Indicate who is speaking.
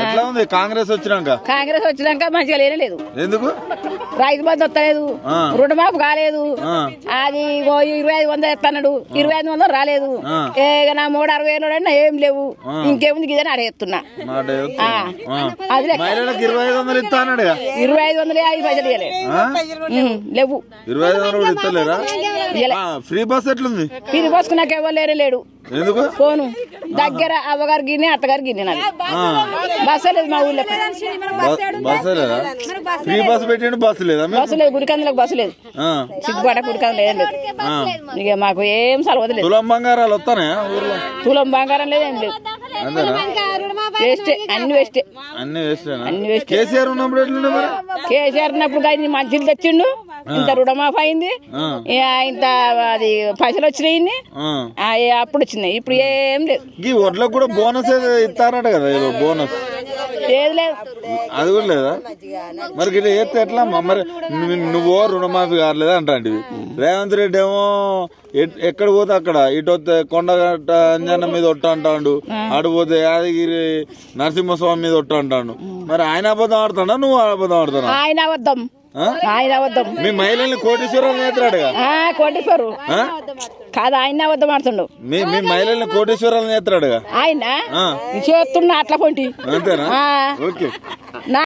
Speaker 1: ఎట్లా ఉంది? కాంగ్రెస్ వచ్చినాక?
Speaker 2: కాంగ్రెస్ వచ్చినాక మంచిగా లేనే లేదు
Speaker 1: ఎందుకు?
Speaker 2: రైతు బంధు వస్తలేదు.
Speaker 1: ఆ.
Speaker 2: రుణమాఫీ కాలేదు. అది ఇరవై ఐదు వందలు ఎత్తన్నాడు. ఇరవై ఐదు వందలు రాలేదు. ఇక నా మూడు అరవై ఏళ్ళు ఏం లేవు. ఇంకేముంది? ఇదని అడగెత్తున్నా. ఆ.
Speaker 1: ఆ.
Speaker 2: అది
Speaker 1: ఇరవై ఐదు వందలు ఇస్తా.
Speaker 2: ఇరవై ఐదు వందలే ఐదు పైసలు లేవు.
Speaker 1: ఇరవై ఐదు వందలు ఇస్తలేరా? ఫ్రీ బస్ ఎట్లుంది?
Speaker 2: పిరి పోసుకున్నాక ఎవరు లేనే లేడు.
Speaker 1: ఎందుకు?
Speaker 2: ఫోను. దగ్గర అవ్వగారు గిన్నె అత్తగారు గిన్నె నాది. బస్సు లేదు. మా ఊళ్ళో
Speaker 1: బ- బస్సు లేదా? ఫ్రీ బస్ పెట్టిండు బస్సు లేదా?
Speaker 2: బస్సు లేదు గుడికందులకు బస్సు లేదు. సిగ్గుపడ గుడికందులు ఏం లేదు. ఇక మాకు ఏం సలవదు లేదు.
Speaker 1: తులం బంగారాలు వస్తానే ఊర్లో?
Speaker 2: తులం బంగారం లేదు ఏం లేదు. వేస్టే అన్ని వేస్టే.
Speaker 1: అన్ని
Speaker 2: వేస్ట్.
Speaker 1: కేసీఆర్ ఉన్నప్పుడు
Speaker 2: కేసీఆర్ ఉన్నప్పుడు ఆయన మంచిలు తెచ్చిండు. ఇంత రుణమాఫీ అయింది. ఇంత అది పైసలు వచ్చినాయి అప్పుడు వచ్చినాయి. ఇప్పుడు ఏం లేదు.
Speaker 1: ఈ వడ్లకు కూడా బోనస్ ఇస్తారట కదా ఏదో బోనస్.
Speaker 2: ఏది లేదు.
Speaker 1: అది కూడా లేదా? మరి ఇట్లా చేస్తే ఎట్లా? మరి నువ్వు- రుణమాఫీ కావట్లేదు అంటాంటివి. రేవంత్ రెడ్డి ఏమో ఎక్కడ పోతే అక్కడ ఇటు వస్తే కొండగట్ట అంజన్న మీద ఒట్ట అంటాడు. అటు పోతే యాదగిరి నరసింహస్వామి మీద ఒట్ట అంటాడు. మరి ఆయన అబద్ధం ఆడుతాడా? నువ్వు అబద్ధం ఆడుతున్నా
Speaker 2: ఆయన అబద్ధం. ఆయన అబద్ధం.
Speaker 1: మీ మహిళల్ని కోటీశ్వరాలు నేత్రాడుగా?
Speaker 2: కోటేశ్వరు? కాదు ఆయన అబద్ధం ఆడుతుండు.
Speaker 1: మీ మీ మహిళల్ని కోటీశ్వరాలు నేత్రాడుగా?
Speaker 2: ఆయన. చేస్తున్నా అట్లా పొంటి
Speaker 1: అంతేనా. ఓకే.